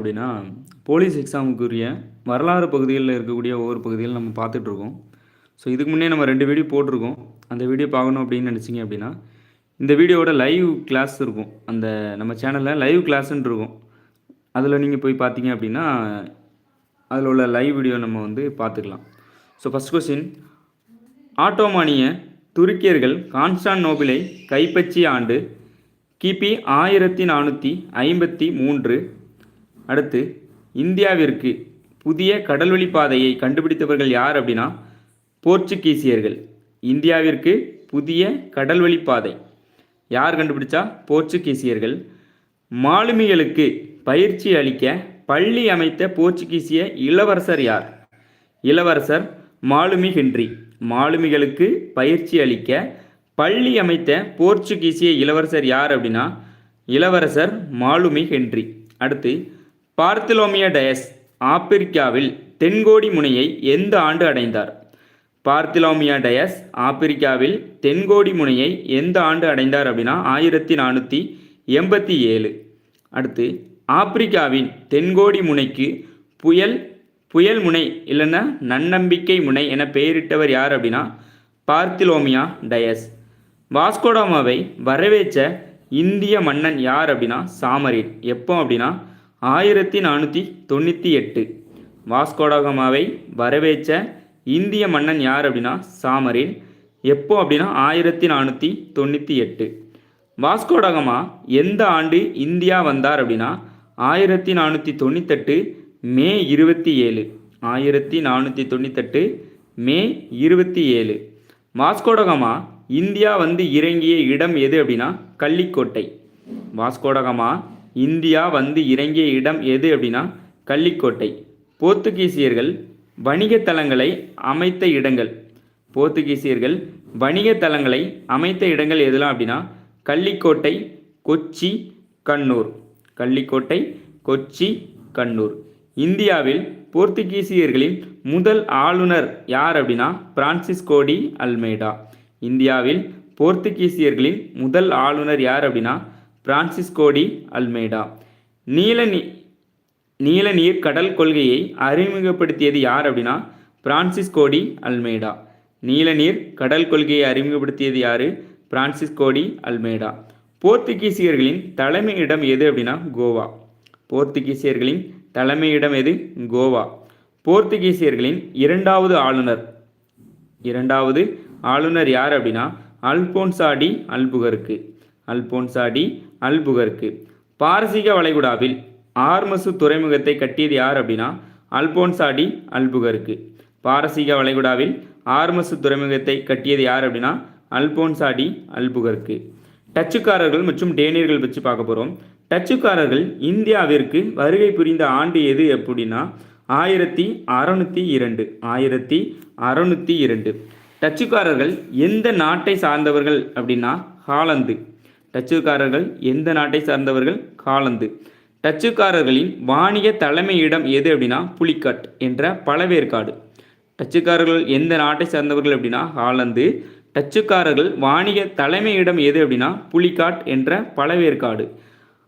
அப்படின்னா போலீஸ் எக்ஸாமுக்குரிய வரலாறு பகுதிகளில் இருக்கக்கூடிய ஒவ்வொரு பகுதிகள் நம்ம பார்த்துட்ருக்கோம். ஸோ இதுக்கு முன்னே நம்ம ரெண்டு வீடியோ போட்டிருக்கோம். அந்த வீடியோ பார்க்கணும் அப்படின்னு நினச்சிங்க அப்படின்னா இந்த வீடியோவோட லைவ் கிளாஸ் இருக்கும். அந்த நம்ம சேனலில் லைவ் கிளாஸ்ன்னு இருக்கும். அதில் நீங்கள் போய் பார்த்தீங்க அப்படின்னா அதில் உள்ள லைவ் வீடியோ நம்ம வந்து பார்த்துக்கலாம். ஸோ ஃபஸ்ட் கொஸ்டின் ஆட்டோமானிய துருக்கியர்கள் கான்ஸ்டான் நோபிலை கைப்பற்றிய ஆண்டு கிபி ஆயிரத்தி நானூற்றி ஐம்பத்தி மூன்று அடுத்து இந்தியாவிற்கு புதிய கடல்வழி பாதையை கண்டுபிடித்தவர்கள் யார் அப்படின்னா போர்ச்சுகீசியர்கள். இந்தியாவிற்கு புதிய கடல்வழி பாதை. யார் கண்டுபிடிச்சா? போர்ச்சுகீசியர்கள். மாலுமிகளுக்கு பயிற்சி அளிக்க பள்ளி அமைத்த போர்ச்சுகீசிய இளவரசர் யார்? இளவரசர் மாலுமி ஹென்றி. மாலுமிகளுக்கு பயிற்சி அளிக்க பள்ளி அமைத்த போர்ச்சுகீசிய இளவரசர் யார் அப்படின்னா இளவரசர் மாலுமி ஹென்றி. அடுத்து பார்த்திலோமியா டயஸ் ஆப்பிரிக்காவில் தென்கோடி முனையை எந்த ஆண்டு அடைந்தார்? பார்த்திலோமியா டயஸ் ஆப்பிரிக்காவில் தென்கோடி முனையை எந்த ஆண்டு அடைந்தார் அப்படின்னா ஆயிரத்தி நானூற்றி எண்பத்தி ஏழு. அடுத்து ஆப்பிரிக்காவின் தென்கோடி முனைக்கு புயல் புயல் முனை இல்லைன்னா நன்னம்பிக்கை முனை என பெயரிட்டவர் யார் அப்படின்னா பார்த்திலோமியா டயஸ். வாஸ்கோடாமாவை வரவேற்ற இந்திய மன்னன் யார் அப்படின்னா சாமரின். எப்போ அப்படின்னா ஆயிரத்தி நானூற்றி தொண்ணூற்றி எட்டு. வாஸ்கோடாகமாவை வரவேற்ற இந்திய மன்னன் யார் அப்படின்னா சாமரின். எப்போ அப்படின்னா ஆயிரத்தி நானூற்றி தொண்ணூற்றி எட்டு. வாஸ்கோடகமா எந்த ஆண்டு இந்தியா வந்தார் அப்படின்னா ஆயிரத்தி நானூற்றி தொண்ணூத்தெட்டு மே இருபத்தி ஏழு. ஆயிரத்தி நானூற்றி தொண்ணூத்தெட்டு மே இருபத்தி ஏழு. வாஸ்கோடகமா இந்தியா வந்து இறங்கிய இடம் எது அப்படின்னா கள்ளிக்கோட்டை. வாஸ்கோடகமா இந்தியா வந்து இறங்கிய இடம் எது அப்படின்னா கள்ளிக்கோட்டை. போர்த்துகீசியர்கள் வணிக தலங்களை அமைத்த இடங்கள். போர்த்துகீசியர்கள் வணிக தலங்களை அமைத்த இடங்கள் எதெல்லாம் அப்படின்னா கள்ளிக்கோட்டை கொச்சி கண்ணூர். கள்ளிக்கோட்டை கொச்சி கண்ணூர். இந்தியாவில் போர்த்துகீசியர்களின் முதல் ஆளுநர் யார் அப்படின்னா பிரான்சிஸ்கோடி அல்மேடா. இந்தியாவில் போர்த்துகீசியர்களின் முதல் ஆளுநர் யார் அப்படின்னா பிரான்சிஸ்கோடி அல்மேடா. நீல நீ நீல நீர் கடல் கொள்கையை அறிமுகப்படுத்தியது யார் அப்படின்னா பிரான்சிஸ்கோடி அல்மேடா. நீல நீர் கடல் கொள்கையை அறிமுகப்படுத்தியது யார்? பிரான்சிஸ்கோடி அல்மேடா. போர்த்துகீசியர்களின் தலைமையிடம் எது அப்படின்னா கோவா. போர்த்துகீசியர்களின் தலைமையிடம் எது? கோவா. போர்த்துகீசியர்களின் இரண்டாவது ஆளுநர் இரண்டாவது ஆளுநர் யார் அப்படின்னா அல்போன்சாடி அல்புகருக்கு. அல்போன்சாடி அல்புகருக்கு. பாரசீக வளைகுடாவில் ஆர்மசு துறைமுகத்தை கட்டியது யார் அப்படின்னா அல்போன்சாடி அல்புகருக்கு. பாரசீக வளைகுடாவில் ஆர்மசு துறைமுகத்தை கட்டியது யார் அப்படின்னா அல்போன்சாடி அல்புகருக்கு. டச்சுக்காரர்கள் மற்றும் டேனியர்கள் பற்றி பார்க்க போகிறோம் டச்சுக்காரர்கள் இந்தியாவிற்கு வருகை புரிந்த ஆண்டு எது அப்படின்னா ஆயிரத்தி அறநூற்றி இரண்டு. ஆயிரத்தி அறநூற்றி இரண்டு. டச்சுக்காரர்கள் எந்த நாட்டை சார்ந்தவர்கள் அப்படின்னா ஹாலந்து. டச்சுக்காரர்கள் எந்த நாட்டை சார்ந்தவர்கள்? காலந்து. டச்சுக்காரர்களின் வாணிக தலைமையிடம் எது அப்படின்னா புலிக்கட் என்ற பழவேற்காடு டச்சுக்காரர்கள் எந்த நாட்டை சார்ந்தவர்கள் அப்படின்னா ஹாலந்து டச்சுக்காரர்கள் வாணிக தலைமையிடம் எது அப்படின்னா புலிகாட் என்ற பழவேற்காடு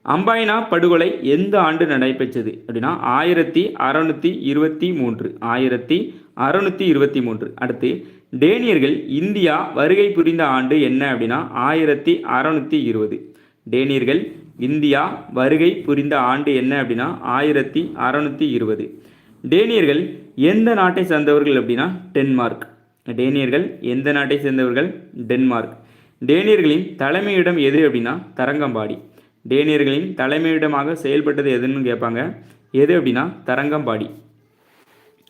அம்பாயினா படுகொலை எந்த ஆண்டு நடைபெற்றது அப்படின்னா ஆயிரத்தி அறநூற்றி இருபத்தி மூன்று. ஆயிரத்தி அறநூற்றி இருபத்தி மூன்று. அடுத்து டேனியர்கள் இந்தியா வருகை புரிந்த ஆண்டு என்ன அப்படின்னா ஆயிரத்தி அறநூற்றி இருபது. டேனியர்கள் இந்தியா வருகை புரிந்த ஆண்டு என்ன அப்படின்னா ஆயிரத்தி அறநூற்றி இருபது. டேனியர்கள் எந்த நாட்டை சேர்ந்தவர்கள் அப்படின்னா டென்மார்க். டேனியர்கள் எந்த நாட்டை சேர்ந்தவர்கள்? டென்மார்க். டேனியர்களின் தலைமையிடம் எது அப்படின்னா தரங்கம்பாடி. டேனியர்களின் தலைமையிடமாக செயல்பட்டது எதுன்னு கேட்பாங்க. எது அப்படின்னா தரங்கம்பாடி.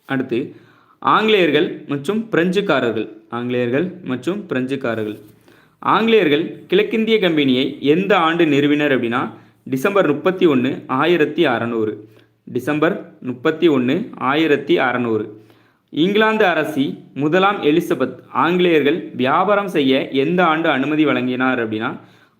அடுத்து ஆங்கிலேயர்கள் மற்றும் பிரெஞ்சுக்காரர்கள். ஆங்கிலேயர்கள் மற்றும் பிரெஞ்சுக்காரர்கள். ஆங்கிலேயர்கள் கிழக்கிந்திய கம்பெனியை எந்த ஆண்டு நிறுவினர் அப்படின்னா டிசம்பர் முப்பத்தி ஒன்று ஆயிரத்தி அறநூறு. டிசம்பர் முப்பத்தி ஒன்று ஆயிரத்தி அறநூறு. இங்கிலாந்து அரசி முதலாம் எலிசபெத் ஆங்கிலேயர்கள் வியாபாரம் செய்ய எந்த ஆண்டு அனுமதி வழங்கினார் அப்படின்னா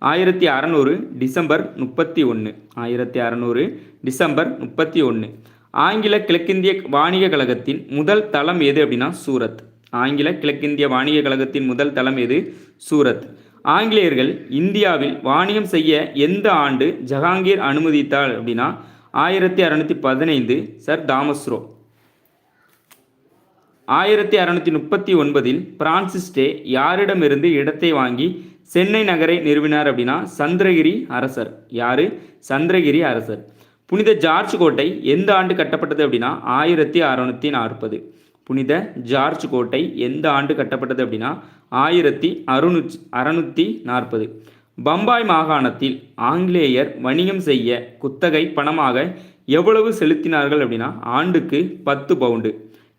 ஆயிரத்தி அறநூறு டிசம்பர் முப்பத்தி ஒன்று ஆயிரத்தி அறநூறு டிசம்பர் முப்பத்தி ஒன்று ஆங்கில கிழக்கிந்திய வாணிக கழகத்தின் முதல் தளம் எது அப்படின்னா சூரத். ஆங்கில கிழக்கிந்திய வாணிக கழகத்தின் முதல் தளம் எது? சூரத். ஆங்கிலேயர்கள் இந்தியாவில் வாணிகம் செய்ய எந்த ஆண்டு ஜஹாங்கீர் அனுமதித்தார் அப்படின்னா ஆயிரத்தி அறநூற்றி பதினைந்து சர் தாமஸ்ரோ. ஆயிரத்தி அறநூற்றி முப்பத்தி ஒன்பதில் பிரான்சிஸ் டே யாரிடமிருந்து இடத்தை வாங்கி சென்னை நகரை நிறுவினார் அப்படின்னா சந்திரகிரி அரசர். யாரு? சந்திரகிரி அரசர். புனித ஜார்ஜ் கோட்டை எந்த ஆண்டு கட்டப்பட்டது அப்படின்னா ஆயிரத்தி அறநூற்றி நாற்பது. புனித ஜார்ஜ் கோட்டை எந்த ஆண்டு கட்டப்பட்டது அப்படின்னா ஆயிரத்தி அறுநூற்றி அறநூற்றி நாற்பது. பம்பாய் மாகாணத்தில் ஆங்கிலேயர் வணிகம் செய்ய குத்தகை பணமாக எவ்வளவு செலுத்தினார்கள் அப்படின்னா ஆண்டுக்கு பத்து பவுண்டு.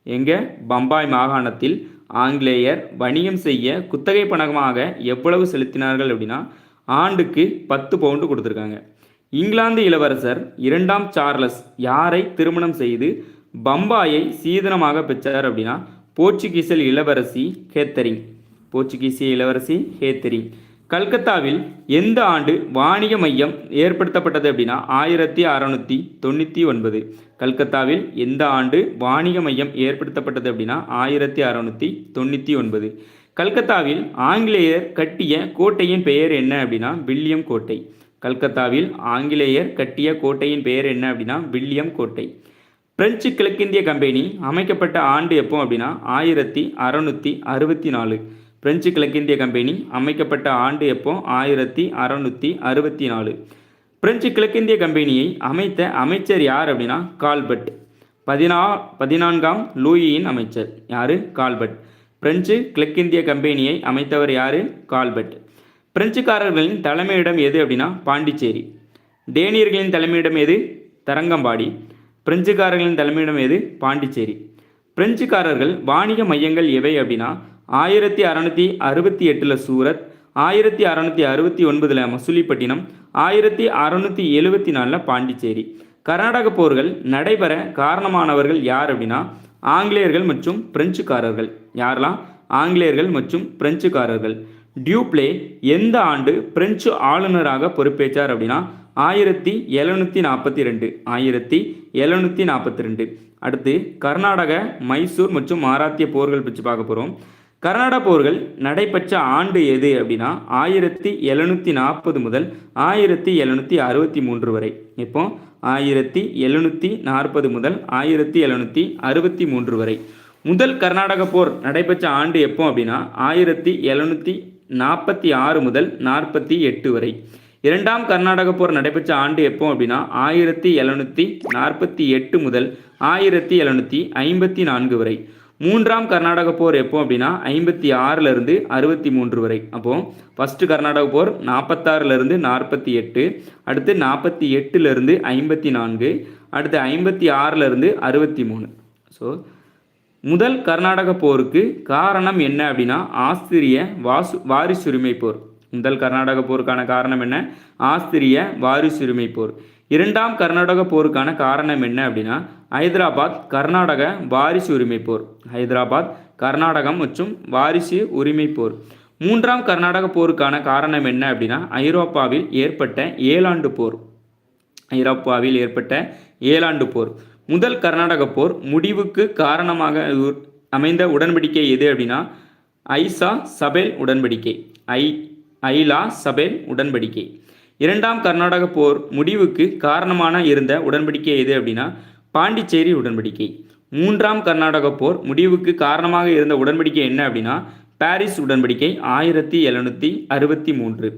எங்கே? பம்பாய் மாகாணத்தில் ஆங்கிலேயர் வணிகம் செய்ய குத்தகை பணமாக எவ்வளவு செலுத்தினார்கள் அப்படின்னா ஆண்டுக்கு பத்து பவுண்டு கொடுத்துருக்காங்க. இங்கிலாந்து இளவரசர் இரண்டாம் சார்லஸ் யாரை திருமணம் செய்து பம்பாயை சீதனமாக பெற்றார் அப்படின்னா போர்ச்சுகீசல் இளவரசி ஹேத்தரிங் போர்ச்சுகீசிய இளவரசி ஹேத்தரிங் கல்கத்தாவில் எந்த ஆண்டு வாணிக மையம் ஏற்படுத்தப்பட்டது அப்படின்னா ஆயிரத்தி அறநூற்றி தொண்ணூற்றி ஒன்பது. கல்கத்தாவில் எந்த ஆண்டு வாணிக மையம் ஏற்படுத்தப்பட்டது அப்படின்னா ஆயிரத்தி அறநூற்றி தொண்ணூற்றி ஒன்பது. கல்கத்தாவில் ஆங்கிலேயர் கட்டிய கோட்டையின் பெயர் என்ன அப்படின்னா வில்லியம் கோட்டை. கல்கத்தாவில் ஆங்கிலேயர் கட்டிய கோட்டையின் பெயர் என்ன அப்படின்னா வில்லியம் கோட்டை. பிரெஞ்சு கிழக்கிந்திய கம்பெனி அமைக்கப்பட்ட ஆண்டு எப்போ அப்படின்னா ஆயிரத்தி அறநூற்றி அறுபத்தி நாலு பிரெஞ்சு கிழக்கிந்திய கம்பெனி அமைக்கப்பட்ட ஆண்டு எப்போ? ஆயிரத்தி அறநூற்றி அறுபத்தி நாலு பிரெஞ்சு கிழக்கிந்திய கம்பெனியை அமைத்த அமைச்சர் யார் அப்படின்னா கால்பட் பதினா பதினான்காம் லூயியின் அமைச்சர். யார்? கால்பட் பிரெஞ்சு கிழக்கிந்திய கம்பெனியை அமைத்தவர் யார்? கால்பட் பிரெஞ்சுக்காரர்களின் தலைமையிடம் எது அப்படின்னா பாண்டிச்சேரி. டேனியர்களின் தலைமையிடம் எது? தரங்கம்பாடி. பிரெஞ்சுக்காரர்களின் தலைமையிடம் எது? பாண்டிச்சேரி. பிரெஞ்சுக்காரர்கள் வாணிக மையங்கள் எவை அப்படின்னா ஆயிரத்தி அறநூற்றி அறுபத்தி எட்டில் சூரத் ஆயிரத்தி அறநூற்றி அறுபத்தி ஒன்பதில் மசூலிப்பட்டினம் ஆயிரத்தி அறநூற்றி எழுபத்தி நாலில் பாண்டிச்சேரி. கர்நாடக போர்கள் நடைபெற காரணமானவர்கள் யார் அப்படின்னா ஆங்கிலேயர்கள் மற்றும் பிரெஞ்சுக்காரர்கள். யாரெல்லாம்? ஆங்கிலேயர்கள் மற்றும் பிரெஞ்சுக்காரர்கள். டியூப்ளே எந்த ஆண்டு பிரெஞ்சு ஆளுநராக பொறுப்பேற்றார் அப்படின்னா ஆயிரத்தி எழுநூற்றி நாற்பத்தி ரெண்டு ஆயிரத்தி எழுநூற்றி நாற்பத்தி ரெண்டு. அடுத்து கர்நாடக மைசூர் மற்றும் மாராத்திய போர்கள் பற்றி பார்க்க போகிறோம் கர்நாடக போர்கள் நடைபெற்ற ஆண்டு எது அப்படின்னா ஆயிரத்தி எழுநூற்றி நாற்பது முதல் ஆயிரத்தி எழுநூற்றி அறுபத்தி மூன்று வரை. இப்போ ஆயிரத்தி எழுநூற்றி நாற்பது முதல் ஆயிரத்தி எழுநூற்றி அறுபத்தி மூன்று வரை. முதல் கர்நாடக போர் நடைபெற்ற ஆண்டு எப்போ அப்படின்னா ஆயிரத்தி எழுநூற்றி நாற்பத்தி ஆறு முதல் நாற்பத்தி எட்டு வரை. இரண்டாம் கர்நாடக போர் நடைபெற்ற ஆண்டு எப்போ அப்படின்னா ஆயிரத்தி எழுநூற்றி நாற்பத்தி எட்டு முதல் ஆயிரத்தி எழுநூற்றி ஐம்பத்தி நான்கு வரை. மூன்றாம் கர்நாடக போர் எப்போ அப்படின்னா ஐம்பத்தி ஆறிலிருந்து அறுபத்தி மூன்று வரை. அப்போது ஃபஸ்ட்டு கர்நாடக போர் நாற்பத்தாறுலேருந்து நாற்பத்தி எட்டு அடுத்து நாற்பத்தி எட்டுலேருந்து ஐம்பத்தி நான்கு அடுத்து ஐம்பத்தி ஆறிலிருந்து அறுபத்தி மூணு. ஸோ முதல் கர்நாடக போருக்கு காரணம் என்ன அப்படின்னா ஆஸ்திரிய வாசு வாரிசுரிமை போர். முதல் கர்நாடக போருக்கான காரணம் என்ன? ஆஸ்திரிய வாரிசுரிமை போர். இரண்டாம் கர்நாடக போருக்கான காரணம் என்ன அப்படின்னா ஹைதராபாத் கர்நாடக வாரிசு உரிமை போர். ஹைதராபாத் கர்நாடகம் மற்றும் வாரிசு உரிமை போர். மூன்றாம் கர்நாடக போருக்கான காரணம் என்ன அப்படின்னா ஐரோப்பாவில் ஏற்பட்ட ஏழாண்டு போர். ஐரோப்பாவில் ஏற்பட்ட ஏழாண்டு போர். முதல் கர்நாடக போர் முடிவுக்கு காரணமாக அமைந்த உடன்படிக்கை எது அப்படின்னா ஐசா சபேல் உடன்படிக்கை ஐ ஐலா சபேல் உடன்படிக்கை. இரண்டாம் கர்நாடக போர் முடிவுக்கு காரணமான இருந்த உடன்படிக்கை எது அப்படின்னா பாண்டிச்சேரி உடன்படிக்கை. மூன்றாம் கர்நாடக போர் முடிவுக்கு காரணமாக இருந்த உடன்படிக்கை என்ன அப்படின்னா பாரிஸ் உடன்படிக்கை ஆயிரத்தி எழுநூற்றி அறுபத்தி மூன்று.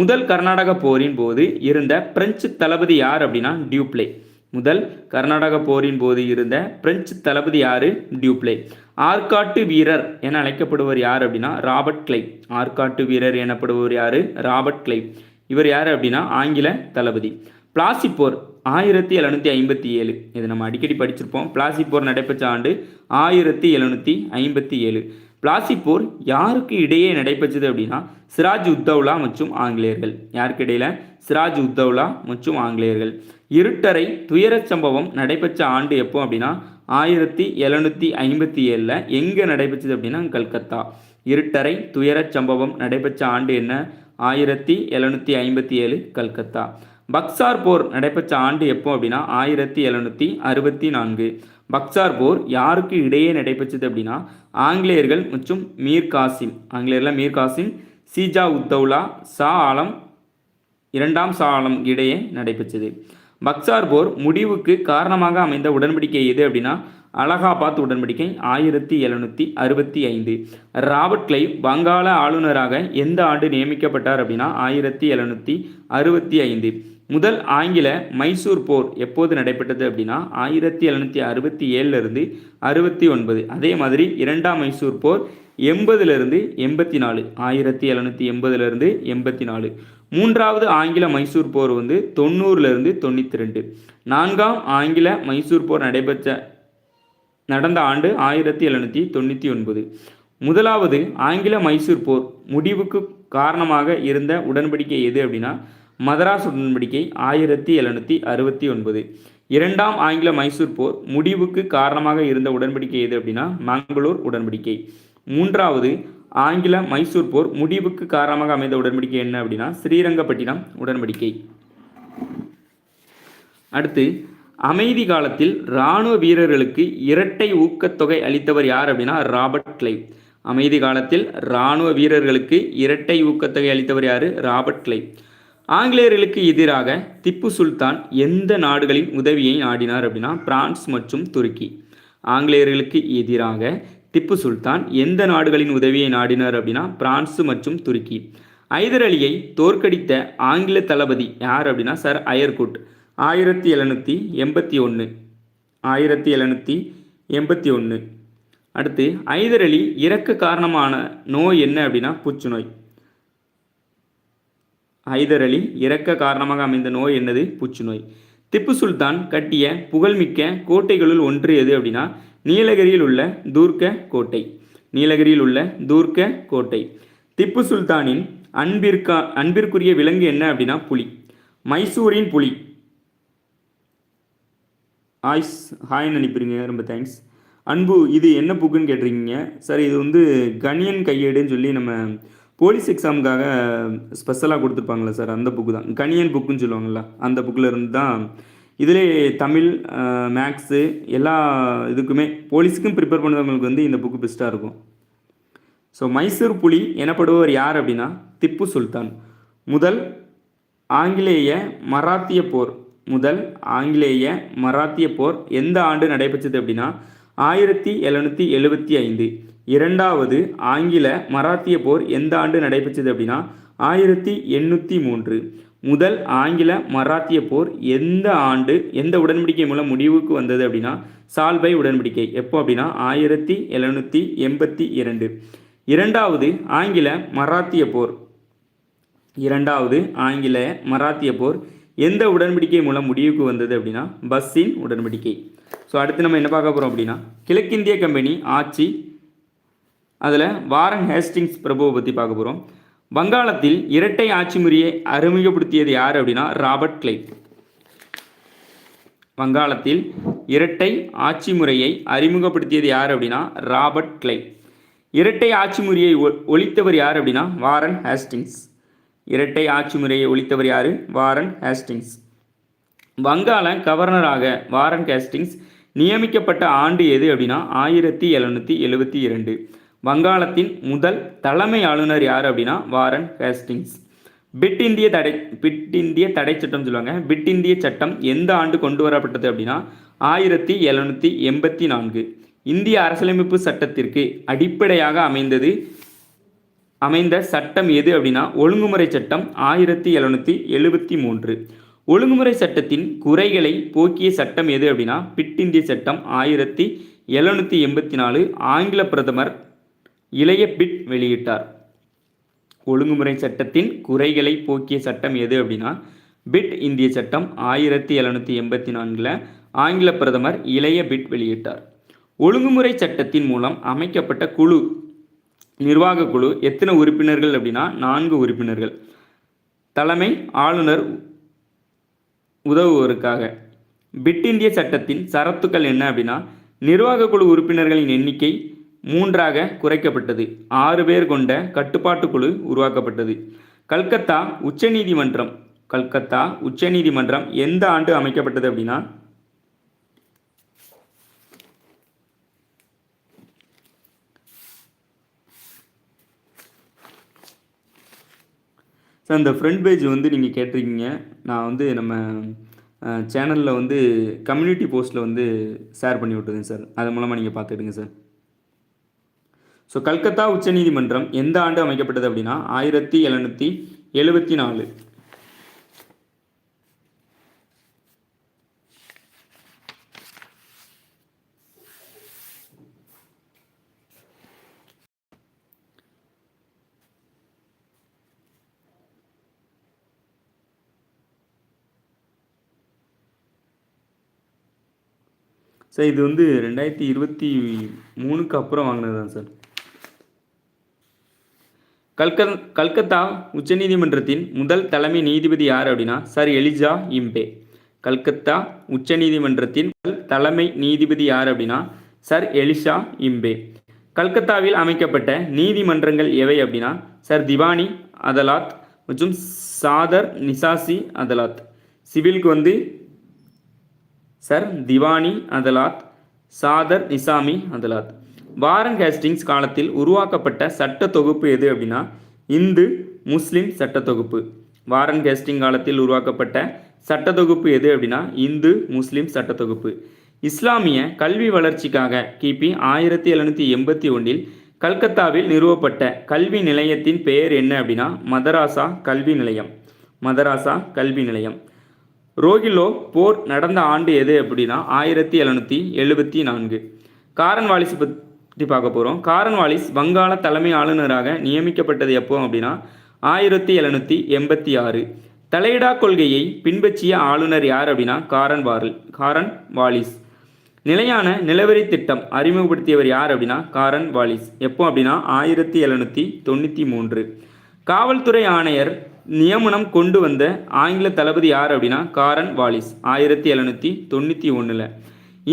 முதல் கர்நாடக போரின் போது இருந்த பிரெஞ்சு தளபதி யார் அப்படின்னா டியூப்ளே. முதல் கர்நாடக போரின் போது இருந்த பிரெஞ்சு தளபதி யாரு? டியூப்ளே. ஆற்காட்டு வீரர் என அழைக்கப்படுவர் யார் அப்படின்னா ராபர்ட் கிளை. ஆற்காட்டு வீரர் எனப்படுபவர் யாரு? ராபர்ட் கிளை. இவர் யார் அப்படின்னா ஆங்கில தளபதி. பிளாசி போர் ஆயிரத்தி எழுநூற்றி ஐம்பத்தி ஏழு. இது நம்ம அடிக்கடி படிச்சிருப்போம். பிளாசி போர் நடைபெற்ற ஆண்டு ஆயிரத்தி எழுநூற்றி ஐம்பத்தி ஏழு. பிளாசி போர் யாருக்கு இடையே நடைபெற்றது அப்படின்னா சிராஜ் உத்தவ்லா மற்றும் ஆங்கிலேயர்கள். யாருக்கு இடையில? சிராஜ் உத்தவ்லா மற்றும் ஆங்கிலேயர்கள். இருட்டரை துயரச் சம்பவம் நடைபெற்ற ஆண்டு எப்போ அப்படின்னா ஆயிரத்தி எழுநூற்றி ஐம்பத்தி ஏழில் எங்கே நடைபெற்றது அப்படின்னா கல்கத்தா. இருட்டறை துயரச் சம்பவம் நடைபெற்ற ஆண்டு என்ன? ஆயிரத்தி எழுநூற்றி ஐம்பத்தி ஏழு கல்கத்தா. பக்சார் போர் நடைபெற்ற ஆண்டு எப்போ அப்படின்னா ஆயிரத்தி எழுநூற்றி அறுபத்தி நான்கு. பக்சார் போர் யாருக்கு இடையே நடைபெற்றது அப்படின்னா ஆங்கிலேயர்கள் மற்றும் மீர் காசிம். ஆங்கிலேயரில் மீர் காசிம் சீஜா உத்தௌலா சா ஆலம் இரண்டாம் சா ஆலம் இடையே நடைபெற்றது. பக்சார் போர் முடிவுக்கு காரணமாக அமைந்த உடன்படிக்கை எது அப்படின்னா அலகாபாத் உடன்படிக்கை ஆயிரத்தி எழுநூற்றி அறுபத்தி ஐந்து. ராபர்ட் கிளைவ் வங்காள ஆளுநராக எந்த ஆண்டு நியமிக்கப்பட்டார் அப்படின்னா ஆயிரத்தி எழுநூற்றி அறுபத்தி ஐந்து. முதல் ஆங்கில மைசூர் போர் எப்போது நடைபெற்றது அப்படின்னா ஆயிரத்தி எழுநூற்றி அறுபத்தி ஏழுலேருந்து அறுபத்தி ஒன்பது. அதே மாதிரி இரண்டாம் மைசூர் போர் எண்பதுலேருந்து எண்பத்தி நாலு ஆயிரத்தி எழுநூற்றி எண்பதுலேருந்து எண்பத்தி நாலு. மூன்றாவது ஆங்கில மைசூர் போர் வந்து தொண்ணூறுலேருந்து தொண்ணூற்றி ரெண்டு. நான்காம் ஆங்கில மைசூர் போர் நடைபெற்ற நடந்த ஆண்டு ஆயிரத்தி எழுநூற்றி தொண்ணூற்றி ஒன்பது. முதலாவது ஆங்கில மைசூர் போர் முடிவுக்கு காரணமாக இருந்த உடன்படிக்கை எது அப்படின்னா மதராஸ் உடன்படிக்கை ஆயிரத்தி எழுநூற்றி அறுபத்தி ஒன்பது. இரண்டாம் ஆங்கில மைசூர் போர் முடிவுக்கு காரணமாக இருந்த உடன்படிக்கை எது அப்படின்னா மங்களூர் உடன்படிக்கை. மூன்றாவது ஆங்கில மைசூர் போர் முடிவுக்கு காரணமாக அமைந்த உடன்படிக்கை என்ன அப்படின்னா ஸ்ரீரங்கப்பட்டினம் உடன்படிக்கை. அடுத்து அமைதி காலத்தில் இராணுவ வீரர்களுக்கு இரட்டை ஊக்கத்தொகை அளித்தவர் யார் அப்படின்னா ராபர்ட் கிளைவ் அமைதி காலத்தில் இராணுவ வீரர்களுக்கு இரட்டை ஊக்கத்தொகை அளித்தவர் யார்? ராபர்ட் கிளைவ் ஆங்கிலேயர்களுக்கு எதிராக திப்பு சுல்தான் எந்த நாடுகளின் உதவியை நாடினார் அப்படின்னா பிரான்ஸ் மற்றும் துருக்கி. ஆங்கிலேயர்களுக்கு எதிராக திப்பு சுல்தான் எந்த நாடுகளின் உதவியை நாடினார் அப்படின்னா பிரான்ஸ் மற்றும் துருக்கி. ஐதர் அலியை தோற்கடித்த ஆங்கில தளபதி யார் அப்படின்னா சர் அயர்குட். ஆயிரத்தி எழுநூற்றி எண்பத்தி ஒன்று ஆயிரத்தி எழுநூற்றி எண்பத்தி ஒன்று அடுத்து ஐதர் அலி இறக்க காரணமான நோய் என்ன அப்படின்னா புற்றுநோய் ஐதர் அலி இறக்க காரணமாக அமைந்த நோய் என்னது? புற்றுநோய் திப்பு சுல்தான் கட்டிய புகழ்மிக்க கோட்டைகளுள் ஒன்று எது அப்படின்னா நீலகிரியில் உள்ள தூர்க்க கோட்டை. நீலகிரியில் உள்ள தூர்க்க கோட்டை. திப்பு சுல்தானின் அன்பிற்கா அன்பிற்குரிய விலங்கு என்ன அப்படின்னா புலி. மைசூரின் புலி. ஆய்ஸ் ஹாய்னு அனுப்பிடுங்க ரொம்ப தேங்க்ஸ் அன்பு இது என்ன புக்குன்னு கேட்டிருக்கீங்க? சார் இது வந்து கணியன் கையேடுன்னு சொல்லி நம்ம போலீஸ் எக்ஸாமுக்காக ஸ்பெஷலாக கொடுத்துருப்பாங்களே சார் அந்த புக்கு தான் கணியன் புக்குன்னு சொல்லுவாங்கள்ல அந்த புக்கில் இருந்து தான் இதிலே தமிழ் மேக்ஸு எல்லா இதுக்குமே போலீஸுக்கும் ப்ரிப்பேர் பண்ணுறவங்களுக்கு வந்து இந்த புக்கு பெஸ்ட்டாக இருக்கும். ஸோ மைசூர் புலி எனப்படுபவர் யார் அப்படின்னா திப்பு சுல்தான். முதல் ஆங்கிலேய மராத்திய போர் முதல் ஆங்கிலேய மராத்திய போர் எந்த ஆண்டு நடைபெற்றது அப்படின்னா ஆயிரத்தி எழுநூற்றி எழுபத்தி ஐந்து. இரண்டாவது ஆங்கில மராத்திய போர் எந்த ஆண்டு நடைபெற்றது அப்படின்னா ஆயிரத்தி எண்ணூற்றி மூன்று. முதல் ஆங்கில மராத்திய போர் எந்த ஆண்டு எந்த உடன்படிக்கை மூலம் முடிவுக்கு வந்தது அப்படின்னா சால்பை உடன்படிக்கை. எப்போ அப்படின்னா ஆயிரத்தி எழுநூற்றி எண்பத்தி இரண்டு. இரண்டாவது ஆங்கில மராத்திய போர். இரண்டாவது ஆங்கில மராத்திய போர் எந்த உடன்படிக்கை மூலம் முடிவுக்கு வந்தது அப்படின்னா பஸ்ஸின் உடன்படிக்கை. ஸோ அடுத்து நம்ம என்ன பார்க்க போகிறோம் அப்படின்னா கிழக்கிந்திய கம்பெனி ஆட்சி அதில் வாரன் ஹேஸ்டிங்ஸ் பிரபுவை பற்றி பார்க்க போகிறோம் வங்காளத்தில் இரட்டை ஆட்சி முறையை அறிமுகப்படுத்தியது யார் அப்படின்னா ராபர்ட் கிளைவ் வங்காளத்தில் இரட்டை ஆட்சி முறையை அறிமுகப்படுத்தியது யார் அப்படின்னா ராபர்ட் கிளைவ் இரட்டை ஆட்சி முறையை ஒழித்தவர் யார் அப்படின்னா வாரன் ஹேஸ்டிங்ஸ். இரட்டை ஆட்சி முறையை ஒழித்தவர் யார்? Warren Hastings. வங்காள கவர்னராக வாரன் ஹேஸ்டிங்ஸ் நியமிக்கப்பட்ட ஆண்டு எது அப்படின்னா ஆயிரத்தி எழுநூற்றி எழுபத்தி இரண்டு. வங்காளத்தின் முதல் தலைமை ஆளுநர் யார் அப்படின்னா வாரன் ஹேஸ்டிங்ஸ். பிட் இந்திய தடை பிட் இந்திய தடை சட்டம் சொல்லுவாங்க. பிட் இந்திய சட்டம் எந்த ஆண்டு கொண்டு வரப்பட்டது அப்படின்னா ஆயிரத்தி எழுநூற்றி எண்பத்தி நான்கு. இந்திய அரசியலமைப்பு சட்டத்திற்கு அடிப்படையாக அமைந்தது அமைந்த சட்டம் எது அப்படின்னா ஒழுங்குமுறை சட்டம் ஆயிரத்தி எழுநூற்றி எழுபத்தி மூன்று. ஒழுங்குமுறை சட்டத்தின் குறைகளை போக்கிய சட்டம் எது அப்படின்னா பிட் இந்திய சட்டம் ஆயிரத்தி எழுநூற்றி எண்பத்தி நாலு. ஆங்கில பிரதமர் இளைய பிட் வெளியிட்டார். ஒழுங்குமுறை சட்டத்தின் குறைகளை போக்கிய சட்டம் எது அப்படின்னா பிட் இந்திய சட்டம் ஆயிரத்தி எழுநூற்றி எண்பத்தி நான்கில் ஆங்கில பிரதமர் இளைய பிட் வெளியிட்டார். ஒழுங்குமுறை சட்டத்தின் மூலம் அமைக்கப்பட்ட குழு நிர்வாக குழு எத்தனை உறுப்பினர்கள் அப்படின்னா நான்கு உறுப்பினர்கள். தலைமை ஆளுநர் உதவுவதற்காக. பிட் இந்திய சட்டத்தின் சரத்துக்கள் என்ன அப்படின்னா நிர்வாக குழு உறுப்பினர்களின் எண்ணிக்கை மூன்றாக குறைக்கப்பட்டது. ஆறு பேர் கொண்ட கட்டுப்பாட்டு குழு உருவாக்கப்பட்டது. கல்கத்தா உச்சநீதிமன்றம். கல்கத்தா உச்சநீதிமன்றம் எந்த ஆண்டு அமைக்கப்பட்டது அப்படின்னா? சார் இந்த ஃப்ரண்ட் பேஜ் வந்து நீங்கள் கேட்டிருக்கீங்க. நான் வந்து நம்ம சேனலில் வந்து கம்யூனிட்டி போஸ்ட்டில் வந்து ஷேர் பண்ணி விட்டுருங்க சார் அது மூலமாக நீங்கள் பார்த்துடுங்க சார் ஸோ கல்கத்தா உச்சநீதிமன்றம் எந்த ஆண்டு அமைக்கப்பட்டது அப்படின்னா ஆயிரத்தி எழுநூற்றி எழுபத்தி நாலு சார் இது வந்து ரெண்டாயிரத்தி இருபத்தி மூணுக்கு அப்புறம் வாங்கினது தான் சார் கல்கத் கல்கத்தா உச்சநீதிமன்றத்தின் முதல் தலைமை நீதிபதி யார் அப்படின்னா சார் எலிஜா இம்பே. கல்கத்தா உச்சநீதிமன்றத்தின் முதல் தலைமை நீதிபதி யார் அப்படின்னா சார் எலிஷா இம்பே. கல்கத்தாவில் அமைக்கப்பட்ட நீதிமன்றங்கள் எவை அப்படின்னா சார் திவானி அதலாத் மற்றும் சாதர் நிசாசி அதலாத். சிவிலுக்கு வந்து சார் திவானி அதலாத் சாதர் நிசாமி அதலாத். வாரன் ஹேஸ்டிங்ஸ் காலத்தில் உருவாக்கப்பட்ட சட்ட தொகுப்பு எது அப்படின்னா இந்து முஸ்லிம் சட்ட தொகுப்பு வாரன் ஹேஸ்டிங் காலத்தில் உருவாக்கப்பட்ட சட்ட தொகுப்பு எது அப்படின்னா இந்து முஸ்லிம் சட்ட தொகுப்பு இஸ்லாமிய கல்வி வளர்ச்சிக்காக கிபி ஆயிரத்தி எழுநூற்றி எண்பத்தி ஒன்றில் கல்கத்தாவில் நிறுவப்பட்ட கல்வி நிலையத்தின் பெயர் என்ன அப்படின்னா மதராசா கல்வி நிலையம். மதராசா கல்வி நிலையம். ரோகிலோ போர் நடந்த ஆண்டு எது அப்படின்னா ஆயிரத்தி எழுநூற்றி எழுபத்தி நான்கு. காரன் வாலிஸ் பற்றி பார்க்க போகிறோம் காரன் வாலிஸ் வங்காள தலைமை ஆளுநராக நியமிக்கப்பட்டது எப்போ அப்படின்னா ஆயிரத்தி எழுநூற்றி எண்பத்தி ஆறு. தலையிடா கொள்கையை பின்பற்றிய ஆளுநர் யார் அப்படின்னா காரன் வாரல் காரன் வாலிஸ். நிலையான நிலவரி திட்டம் அறிமுகப்படுத்தியவர் யார் அப்படின்னா காரன் வாலிஸ். எப்போ அப்படின்னா ஆயிரத்தி எழுநூற்றி தொண்ணூற்றி மூன்று. காவல்துறை ஆணையர் நியமனம் கொண்டு வந்த ஆங்கில தளபதி யார் அப்படின்னா காரன் வாலிஸ் ஆயிரத்தி எழுநூற்றி தொண்ணூற்றி ஒன்றில்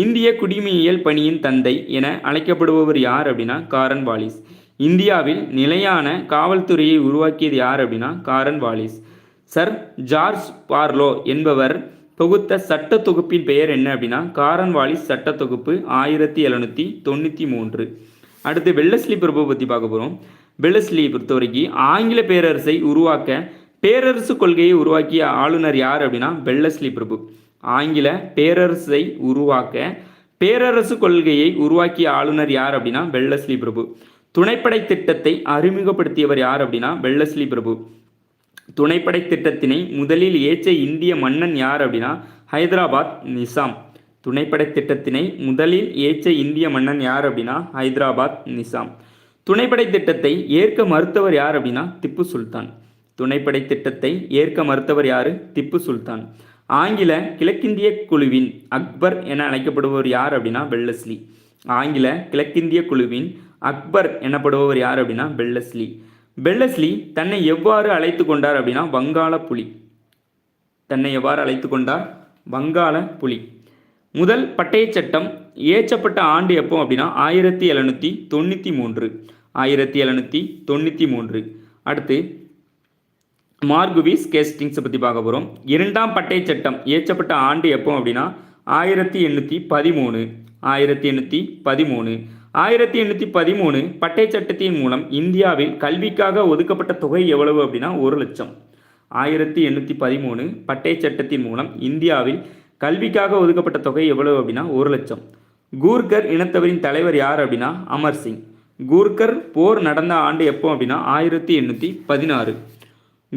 இந்திய குடிமையியல் பணியின் தந்தை என அழைக்கப்படுபவர் யார் அப்படின்னா காரன் வாலிஸ். இந்தியாவில் நிலையான காவல்துறையை உருவாக்கியது யார் அப்படின்னா காரன் வாலிஸ். சர் ஜார்ஜ் பார்லோ என்பவர் தொகுத்த சட்ட தொகுப்பின் பெயர் என்ன அப்படின்னா காரன் வாலிஸ் சட்ட தொகுப்பு ஆயிரத்தி எழுநூற்றி தொண்ணூற்றி மூன்று. அடுத்து வெள்ளஸ்லி பிரபு பற்றி பார்க்க போகிறோம் வெள்ளஸ்லியை பொறுத்தவரைக்கும் ஆங்கில பேரரசை உருவாக்க பேரரசு கொள்கையை உருவாக்கிய ஆளுநர் யார் அப்படின்னா வெள்ளஸ்லி பிரபு. ஆங்கில பேரரசை உருவாக்க பேரரசு கொள்கையை உருவாக்கிய ஆளுநர் யார் அப்படின்னா வெள்ளஸ்லி பிரபு. துணைப்படை திட்டத்தை அறிமுகப்படுத்தியவர் யார் அப்படின்னா வெள்ளஸ்லி பிரபு. துணைப்படை திட்டத்தினை முதலில் ஏற்ற இந்திய மன்னன் யார் அப்படின்னா ஹைதராபாத் நிசாம். துணைப்படை திட்டத்தினை முதலில் ஏற்ற இந்திய மன்னன் யார் அப்படின்னா ஹைதராபாத் நிசாம். துணைப்படை திட்டத்தை ஏற்க மறுத்தவர் யார் அப்படின்னா திப்பு சுல்தான். துணைப்படை திட்டத்தை ஏற்க மறுத்தவர் யாரு? திப்பு சுல்தான். ஆங்கில கிழக்கிந்திய குழுவின் அக்பர் என அழைக்கப்படுபவர் யார் அப்படின்னா பெல்லஸ்லி ஆங்கில கிழக்கிந்திய குழுவின் அக்பர் எனப்படுபவர் யார் அப்படின்னா பெல்லஸ்லி பெல்லஸ்லி தன்னை எவ்வாறு அழைத்து கொண்டார் அப்படின்னா வங்காள புலி. தன்னை எவ்வாறு அழைத்து கொண்டார்? வங்காள புலி. முதல் பட்டய சட்டம் இயற்றப்பட்ட ஆண்டு எப்போ அப்படின்னா ஆயிரத்தி எழுநூற்றி தொண்ணூற்றி மூன்று. ஆயிரத்தி எழுநூற்றி தொண்ணூற்றி மூன்று. அடுத்து மார்குவிஸ் கேஸ்டிங்ஸை பற்றி பார்க்க போகிறோம் இரண்டாம் பட்டை சட்டம் இயற்றப்பட்ட ஆண்டு எப்போ அப்படின்னா ஆயிரத்தி எண்ணூற்றி பதிமூணு ஆயிரத்தி எண்ணூற்றி பதிமூணு. ஆயிரத்தி எண்ணூற்றி பதிமூணு பட்டை சட்டத்தின் மூலம் இந்தியாவில் கல்விக்காக ஒதுக்கப்பட்ட தொகை எவ்வளவு அப்படின்னா ஒரு லட்சம். ஆயிரத்தி எண்ணூற்றி பதிமூணு பட்டை சட்டத்தின் மூலம் இந்தியாவில் கல்விக்காக ஒதுக்கப்பட்ட தொகை எவ்வளவு அப்படின்னா ஒரு லட்சம். கூர்கர் இனத்தவரின் தலைவர் யார் அப்படின்னா அமர் சிங். கூர்கர் போர் நடந்த ஆண்டு எப்போ அப்படின்னா ஆயிரத்தி எண்ணூற்றி பதினாறு.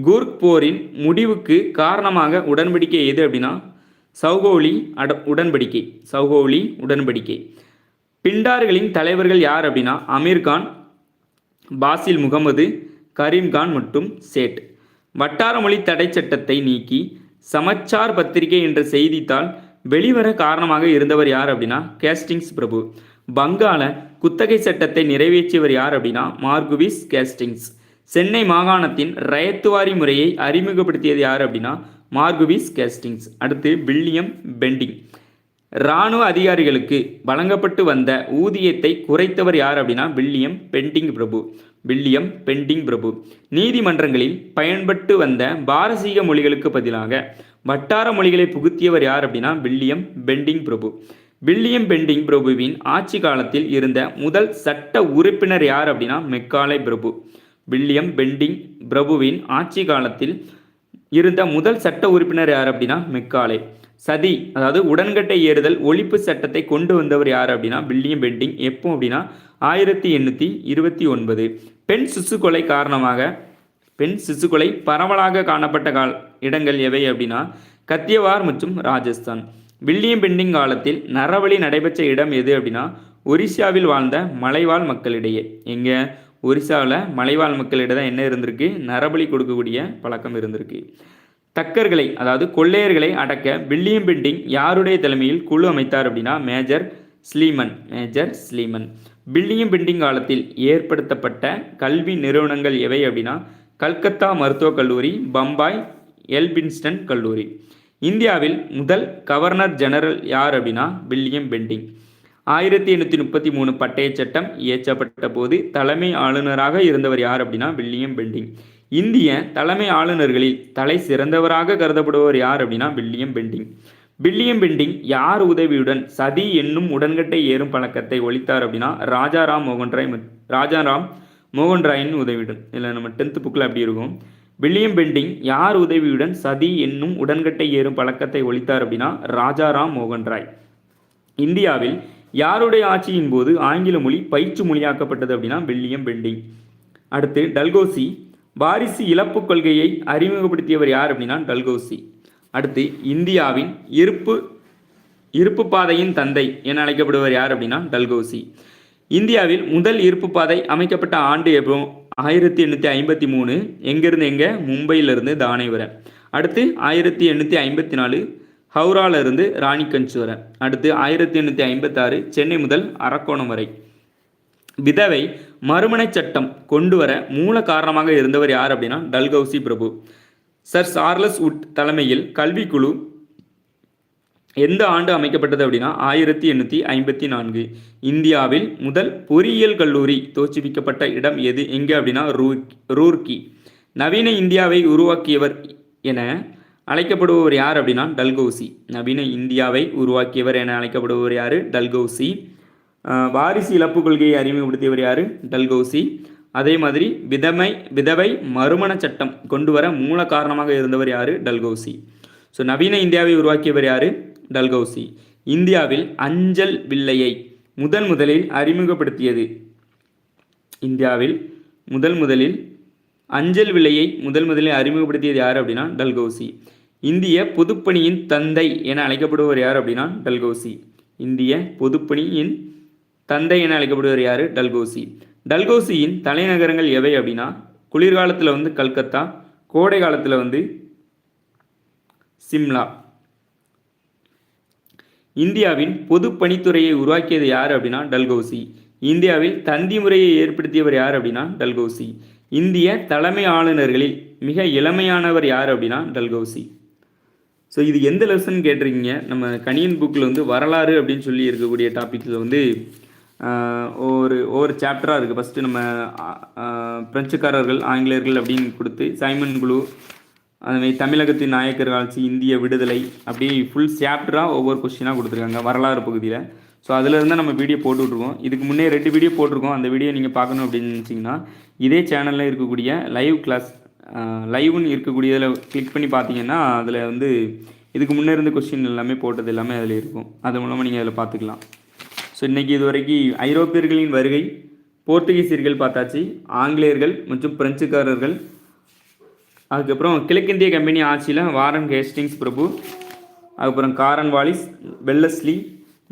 கூர்க் போரின் முடிவுக்கு காரணமாக உடன்படிக்கை எது அப்படின்னா சௌகோலி அட உடன்படிக்கை சௌகோலி உடன்படிக்கை. பிண்டார்களின் தலைவர்கள் யார் அப்படின்னா அமீர்கான் பாசில் முகமது கரீம்கான் மற்றும் சேட். வட்டார மொழி தடை சட்டத்தை நீக்கி சமச்சார் பத்திரிகை என்ற செய்தித்தாள் வெளிவர காரணமாக இருந்தவர் யார் அப்படின்னா கேஸ்டிங்ஸ் பிரபு. வங்காள குத்தகை சட்டத்தை நிறைவேற்றியவர் யார் அப்படின்னா மார்குவிஸ் கேஸ்டிங்ஸ். சென்னை மாகாணத்தின் ரயத்துவாரி முறையை அறிமுகப்படுத்தியது யார் அப்படின்னா மார்குவிஸ் கேஸ்டிங்ஸ். அடுத்து வில்லியம் பெண்டிங். இராணுவ அதிகாரிகளுக்கு வழங்கப்பட்டு வந்த ஊதியத்தை குறைத்தவர் யார் அப்படின்னா வில்லியம் பெண்டிங் பிரபு. வில்லியம் பெண்டிங் பிரபு. நீதிமன்றங்களில் பயன்பட்டு வந்த பாரசீக மொழிகளுக்கு பதிலாக வட்டார மொழிகளை புகுத்தியவர் யார் அப்படின்னா வில்லியம் பெண்டிங் பிரபு. வில்லியம் பெண்டிங் பிரபுவின் ஆட்சி காலத்தில் இருந்த முதல் சட்ட உறுப்பினர் யார் அப்படின்னா மெக்காலை பிரபு. வில்லியம் பெண்டிங் பிரபுவின் ஆட்சி காலத்தில் இருந்த முதல் சட்ட உறுப்பினர் யார் அப்படின்னா மெக்காலே. சதி அதாவது உடன்கட்டை ஏறுதல் ஒழிப்பு சட்டத்தை கொண்டு வந்தவர் யார் அப்படின்னா வில்லியம் பெண்டிங். எப்போ அப்படின்னா ஆயிரத்தி எண்ணூற்றி இருபத்தி ஒன்பது. பெண் சிசு கொலை காரணமாக பெண் சிசு கொலை பரவலாக காணப்பட்ட கால் இடங்கள் எவை அப்படின்னா கத்தியவார் மற்றும் ராஜஸ்தான். வில்லியம் பெண்டிங் காலத்தில் நரவழி நடைபெற்ற இடம் எது அப்படின்னா ஒரிசியாவில் வாழ்ந்த மலைவாழ் மக்களிடையே. எங்கே? ஒரிசாவில் மலைவாழ் மக்களிட தான் என்ன இருந்திருக்கு? நரபலி கொடுக்கக்கூடிய பழக்கம் இருந்திருக்கு. தக்கர்களை அதாவது கொள்ளையர்களை அடக்க வில்லியம் பெண்டிங் யாருடைய தலைமையில் குழு அமைத்தார் அப்படின்னா Major Sleeman Major Sleeman. William Bentinck காலத்தில் ஏற்படுத்தப்பட்ட கல்வி நிறுவனங்கள் எவை அப்படின்னா கல்கத்தா மருத்துவக் கல்லூரி பம்பாய் எல்பின்ஸ்டன் கல்லூரி. இந்தியாவில் முதல் கவர்னர் ஜெனரல் யார் அப்படின்னா வில்லியம் பெண்டிங். ஆயிரத்தி எண்ணூற்றி முப்பத்தி மூணு பட்டய சட்டம் இயற்றப்பட்ட போது தலைமை ஆளுநராக இருந்தவர் யார் அப்படின்னா வில்லியம் பெண்டிங். இந்திய தலைமை ஆளுநர்களில் தலை சிறந்தவராக கருதப்படுபவர் யார் அப்படின்னா வில்லியம் பெண்டிங். வில்லியம் பெண்டிங் யார் உதவியுடன் சதி என்னும் உடன்கட்டை ஏறும் பழக்கத்தை ஒழித்தார் அப்படின்னா ராஜாராம் மோகன் ராய் ராஜாராம் மோகன் ராயின் உதவியுடன். இல்லை நம்ம டென்த்து புக்கில் அப்படி இருக்கும். வில்லியம் பெண்டிங் யார் உதவியுடன் சதி என்னும் உடன்கட்டை ஏறும் பழக்கத்தை ஒழித்தார் அப்படின்னா ராஜாராம் மோகன் ராய். இந்தியாவில் யாருடைய ஆட்சியின் போது ஆங்கில மொழி பயிற்று மொழியாக்கப்பட்டது அப்படின்னா வில்லியம் பெண்டிங். அடுத்து டல்கோசி வாரிசு இழப்பு கொள்கையை அறிமுகப்படுத்தியவர் யார் அப்படின்னா டல்கோசி. அடுத்து இந்தியாவின் இருப்பு இருப்பு பாதையின் தந்தை என அழைக்கப்படுவர் யார் அப்படின்னா டல்கோசி. இந்தியாவில் முதல் இருப்பு பாதை அமைக்கப்பட்ட ஆண்டு எப்போ? ஆயிரத்தி எண்ணூற்றி ஐம்பத்தி மூணு. எங்கேருந்து எங்கே? மும்பையிலிருந்து தானே வர. அடுத்து ஆயிரத்தி எண்ணூற்றி ஐம்பத்தி நாலு. ஹவுரால இருந்து ராணிகஞ்ச் வரை. அடுத்து ஆயிரத்தி எண்ணூற்றி ஐம்பத்தாறு சென்னை முதல் அரக்கோணம் வரை. விதவை மறுமணச் சட்டம் கொண்டு வர மூல காரணமாக இருந்தவர் யார் அப்படின்னா டல்கௌசி பிரபு. சர் சார்லஸ் உட் தலைமையில் கல்விக்குழு எந்த ஆண்டு அமைக்கப்பட்டது அப்படின்னா ஆயிரத்தி எண்ணூற்றி ஐம்பத்தி நான்கு. இந்தியாவில் முதல் பொறியியல் கல்லூரி தோற்றுவிக்கப்பட்ட இடம் எது? எங்கே அப்படின்னா ரூ ரூர்கி. நவீன இந்தியாவை உருவாக்கியவர் என அழைக்கப்படுபவர் யார் அப்படின்னா டல்கௌசி. நவீன இந்தியாவை உருவாக்கியவர் என அழைக்கப்படுபவர் யார்? டல்கௌசி. வாரிசு இழப்பு கொள்கையை அறிமுகப்படுத்தியவர் யார்? டல்கௌசி. அதே மாதிரி விதமை விதவை மறுமண சட்டம் கொண்டு வர மூல காரணமாக இருந்தவர் யார்? டல்கௌசி. ஸோ நவீன இந்தியாவை உருவாக்கியவர் யார்? டல்கௌசி. இந்தியாவில் அஞ்சல் வில்லையை முதன் முதலில் அறிமுகப்படுத்தியது. இந்தியாவில் முதல் முதலில் அஞ்சல் விலையை முதல் முதலில் அறிமுகப்படுத்தியது யார் அப்படின்னா? டல்கௌசி. இந்திய பொதுப்பணியின் தந்தை என அழைக்கப்படுவர் யார் அப்படின்னா டல்கௌசி. இந்திய பொதுப்பணியின் தந்தை என அழைக்கப்படுவர் யார்? டல்கோசி. டல்கௌசியின் தலைநகரங்கள் எவை அப்படின்னா குளிர்காலத்தில் வந்து கல்கத்தா கோடை காலத்தில் வந்து சிம்லா. இந்தியாவின் பொதுப்பணித்துறையை உருவாக்கியது யார் அப்படின்னா டல்கோசி. இந்தியாவில் தந்தி முறையை ஏற்படுத்தியவர் யார் அப்படின்னா டல்கௌசி. இந்திய தலைமை ஆளுநர்களில் மிக இளமையானவர் யார் அப்படின்னா டல்கௌசி. ஸோ இது எந்த லெசன் கேட்டிருக்கீங்க? நம்ம கணியன் புக்கில் வந்து வரலாறு அப்படின்னு சொல்லி இருக்கக்கூடிய டாப்பிக்கில் வந்து ஒரு ஒவ்வொரு சாப்டராக இருக்குது ஃபஸ்ட்டு நம்ம பிரெஞ்சுக்காரர்கள் ஆங்கிலேயர்கள் அப்படின்னு கொடுத்து சைமன் குழு அதுமாதிரி தமிழகத்தின் நாயக்கர் ஆட்சி இந்திய விடுதலை அப்படி ஃபுல் சாப்டராக ஒவ்வொரு கொஸ்டினாக கொடுத்துருக்காங்க வரலாறு பகுதியில். ஸோ அதில் இருந்தால் நம்ம வீடியோ போட்டுட்ருக்கோம் இதுக்கு முன்னே ரெண்டு வீடியோ போட்டிருக்கோம். அந்த வீடியோ நீங்கள் பார்க்கணும் அப்படின்னு நினச்சிங்கன்னா இதே சேனலில் இருக்கக்கூடிய லைவ் கிளாஸ் லைவ்னு இருக்கக்கூடியதில் கிளிக் பண்ணி பார்த்தீங்கன்னா அதில் வந்து இதுக்கு முன்னே இருந்த கொஸ்டின் எல்லாமே போட்டது எல்லாமே அதில் இருக்கும். அது மூலமாக நீங்கள் அதில் பார்த்துக்கலாம். ஸோ இன்றைக்கி இது வரைக்கும் ஐரோப்பியர்களின் வருகை போர்த்துகீசியர்கள் பார்த்தாச்சு ஆங்கிலேயர்கள் மற்றும் பிரெஞ்சுக்காரர்கள். அதுக்கப்புறம் கிழக்கிந்திய கம்பெனி ஆட்சியில் வாரன் கேஸ்டிங்ஸ் பிரபு அதுக்கப்புறம் Cornwallis Wellesley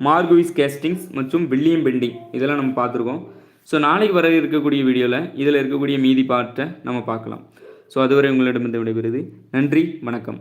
Marquis Hastings மற்றும் வில்லியம் பெண்டிங். இதெல்லாம் நம்ம பார்த்துருக்கோம். ஸோ நாளைக்கு வர இருக்கக்கூடிய வீடியோவில் இதில் இருக்கக்கூடிய மீதி பாட்டை நம்ம பார்க்கலாம். ஸோ அதுவரை உங்களிடமிருந்து விடைபெறுது நன்றி வணக்கம்.